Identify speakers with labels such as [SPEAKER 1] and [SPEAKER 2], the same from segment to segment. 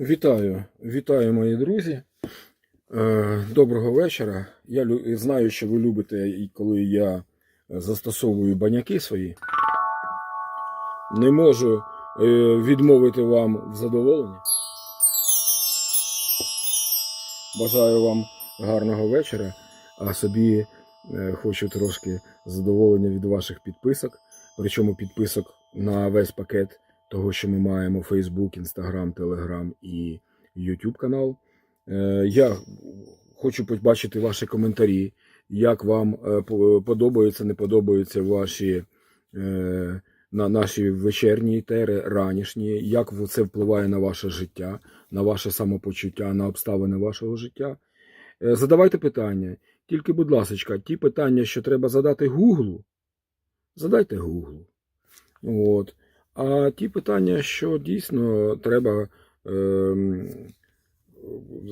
[SPEAKER 1] Вітаю, вітаю, мої друзі. Е, Доброго вечора. Я знаю, що ви любите, коли я застосовую баняки свої. Не можу е, відмовити вам в задоволенні. Бажаю вам гарного вечора, а собі е, хочу трошки задоволення від ваших підписок. Причому підписок на весь пакет того, що ми маємо Facebook, Instagram, Telegram і YouTube канал. Е, Я хочу побачити ваші коментарі, як вам е, подобаються, не подобаються ваші е, на наші вечірні етери, ранішні, як це впливає на ваше життя, на ваше самопочуття, на обставини вашого життя. Задавайте питання. Тільки, будь ласка, ті питання, що треба задати Гуглу, задайте Гуглу. От. А ті питання, що дійсно треба ем,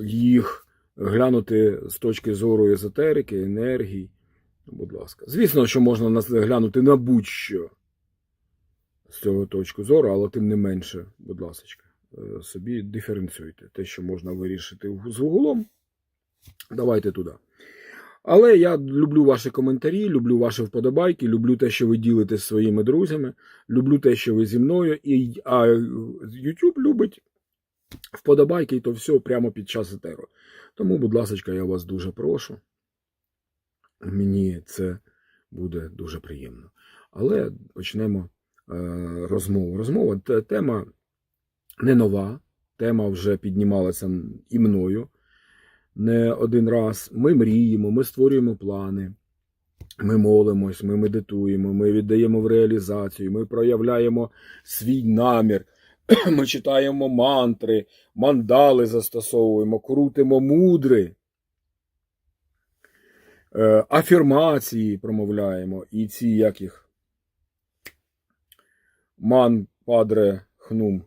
[SPEAKER 1] їх глянути з точки зору езотерики, енергії, будь ласка. Звісно, що можна глянути на будь-що з цього точки зору, але тим не менше, будь ласка, собі диференціюйте. Те, що можна вирішити з вуглом, давайте туди. Але я люблю ваші коментарі, люблю ваші вподобайки, люблю те, що ви ділите з своїми друзями, люблю те, що ви зі мною, і, а YouTube любить вподобайки, і то все прямо під час етеру. Тому, будь ласка, я вас дуже прошу. Мені це буде дуже приємно. Але почнемо е, розмову. Розмова тема не нова, тема вже піднімалася і мною не один раз. Ми мріємо, ми створюємо плани, ми молимось, ми медитуємо, ми віддаємо в реалізацію, ми проявляємо свій намір, ми читаємо мантри, мандали застосовуємо, крутимо мудри, е, афірмації промовляємо, і ці як їх ман падре хнум.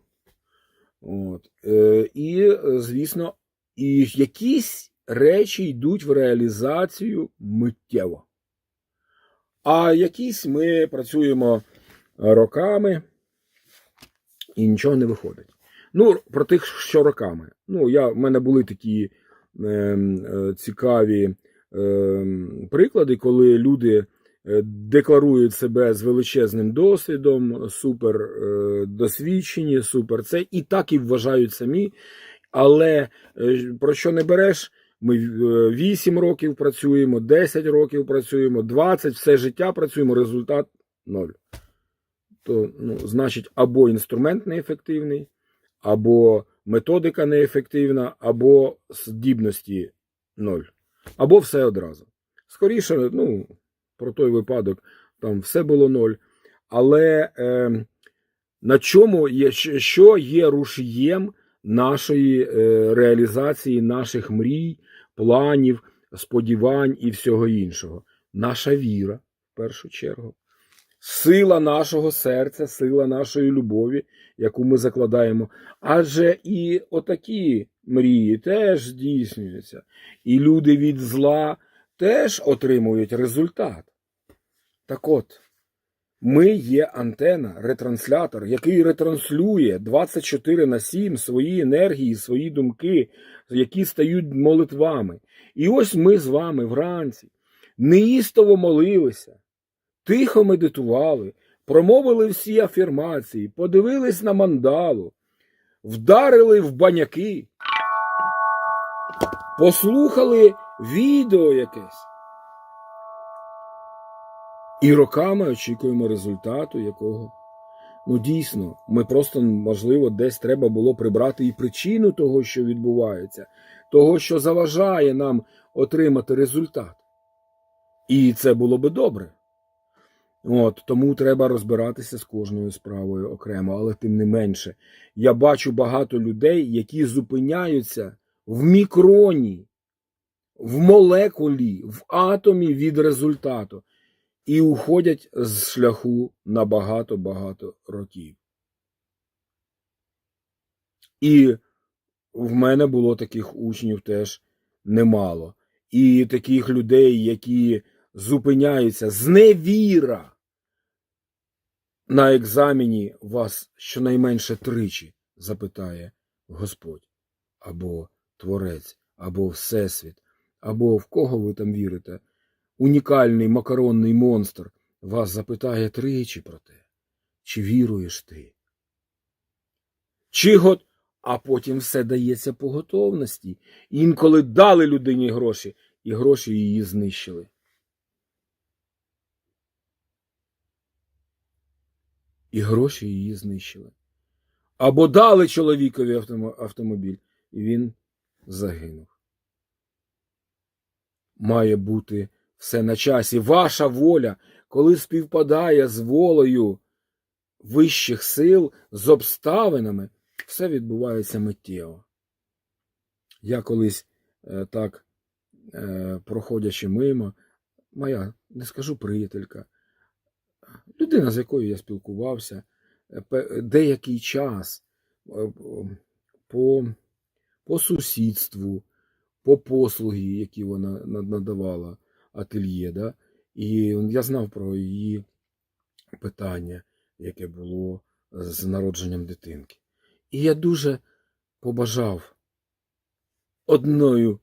[SPEAKER 1] От. Е, і, е, звісно, і якісь речі йдуть в реалізацію миттєво. А якісь ми працюємо роками і нічого не виходить. Ну, про тих, що роками. Ну, я, в мене були такі е, е, цікаві е, приклади, коли люди е, декларують себе з величезним досвідом, супер е, досвідчені, супер це, і так і вважають самі. Але е, про що не береш? Ми е, 8 років працюємо, 10 років працюємо, 20, все життя працюємо, результат ноль. То, ну, значить, або інструмент неефективний, або методика неефективна, або здібності ноль. Або все одразу. Скоріше, ну, про той випадок, там все було ноль. Але е, на чому є, що є рушієм нашої е, реалізації наших мрій, планів, сподівань і всього іншого? Наша віра, в першу чергу. Сила нашого серця, сила нашої любові, яку ми закладаємо. Адже і отакі мрії теж здійснюються. І люди від зла теж отримують результат. Так от, ми є антена, ретранслятор, який ретранслює 24 на 7 свої енергії, свої думки, які стають молитвами. І ось ми з вами вранці неїстово молилися, тихо медитували, промовили всі афірмації, подивились на мандалу, вдарили в баняки, послухали відео якесь. І роками очікуємо результату, якого. Ну, дійсно, ми просто, можливо, десь треба було прибрати і причину того, що відбувається, того, що заважає нам отримати результат. І це було би добре. От, тому треба розбиратися з кожною справою окремо, але тим не менше, я бачу багато людей, які зупиняються в мікроні, в молекулі, в атомі від результату і уходять з шляху на багато-багато років. І в мене було таких учнів теж немало. І таких людей, які зупиняються зневіра. На екзамені вас щонайменше тричі запитає Господь. або Творець, або Всесвіт, або в кого ви там вірите, унікальний макаронний монстр вас запитає тричі про те, чи віруєш ти? Чи гот... А потім все дається по готовності. Інколи дали людині гроші, і гроші її знищили. І гроші її знищили. Або дали чоловікові автомобіль, і він загинув. Має бути все на часі. Ваша воля, коли співпадає з волею вищих сил, з обставинами, все відбувається миттєво. Я колись е, так, е, проходячи мимо, моя, не скажу приятелька, людина, з якою я спілкувався, е, деякий час по, по сусідству, по послуги, які вона надавала ательє, да? і я знав про її питання, яке було з народженням дитинки. І я дуже побажав одною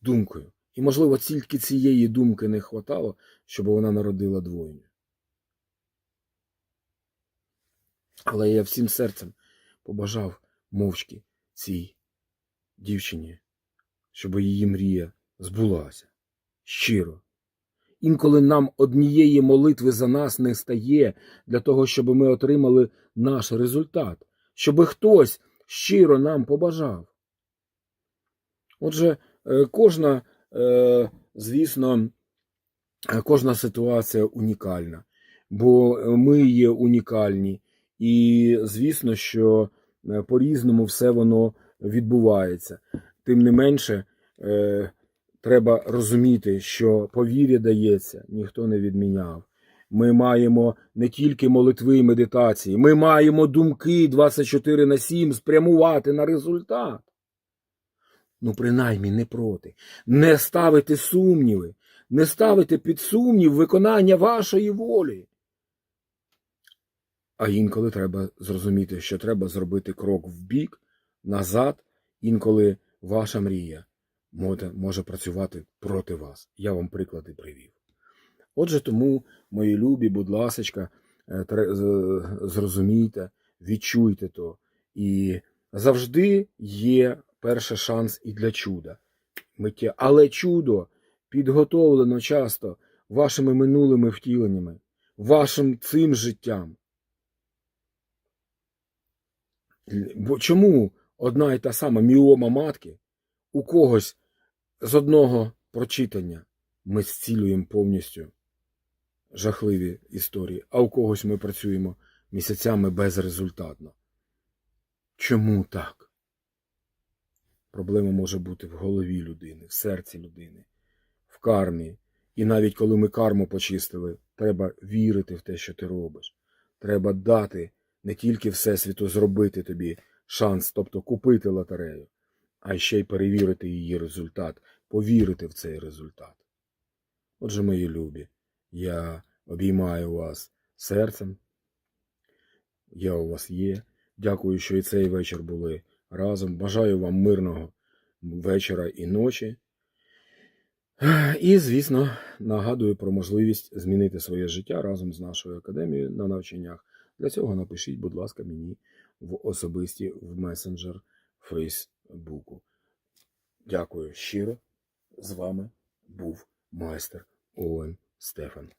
[SPEAKER 1] думкою. І, можливо, тільки цієї думки не хватало, щоб вона народила двойню. Але я всім серцем побажав мовчки цій дівчині, щоб її мрія збулася. Щиро. Інколи нам однієї молитви за нас не стає для того, щоб ми отримали наш результат, щоб хтось щиро нам побажав. Отже, е, кожна, е, звісно, кожна ситуація унікальна, бо ми є унікальні, і звісно, що е, по-різному все воно відбувається. Тим не менше, треба розуміти, що повір'я дається, ніхто не відміняв. Ми маємо не тільки молитви і медитації, ми маємо думки 24 на 7 спрямувати на результат. Ну, принаймні, не проти. Не ставити сумніви, не ставити під сумнів виконання вашої волі. А інколи треба зрозуміти, що треба зробити крок вбік, назад, інколи ваша мрія може, працювати проти вас. Я вам приклади привів. Отже, тому, мої любі, будь ласочка, е, зрозумійте, відчуйте то. І завжди є перший шанс і для чуда. Миття. Але чудо підготовлено часто вашими минулими втіленнями, вашим цим життям. Бо чому одна і та сама міома матки у когось з одного прочитання ми зцілюємо повністю жахливі історії, а у когось ми працюємо місяцями безрезультатно. Чому так? Проблема може бути в голові людини, в серці людини, в кармі. І навіть коли ми карму почистили, треба вірити в те, що ти робиш. Треба дати не тільки Всесвіту зробити тобі шанс, тобто купити лотерею, а ще й перевірити її результат, повірити в цей результат. Отже, мої любі, я обіймаю вас серцем. Я у вас є. Дякую, що і цей вечір були разом. Бажаю вам мирного вечора і ночі. І, звісно, нагадую про можливість змінити своє життя разом з нашою академією на навчаннях. Для цього напишіть, будь ласка, мені в особисті в месенджер Фейсбуку. Дякую щиро. З вами був майстер Оуен Стефан.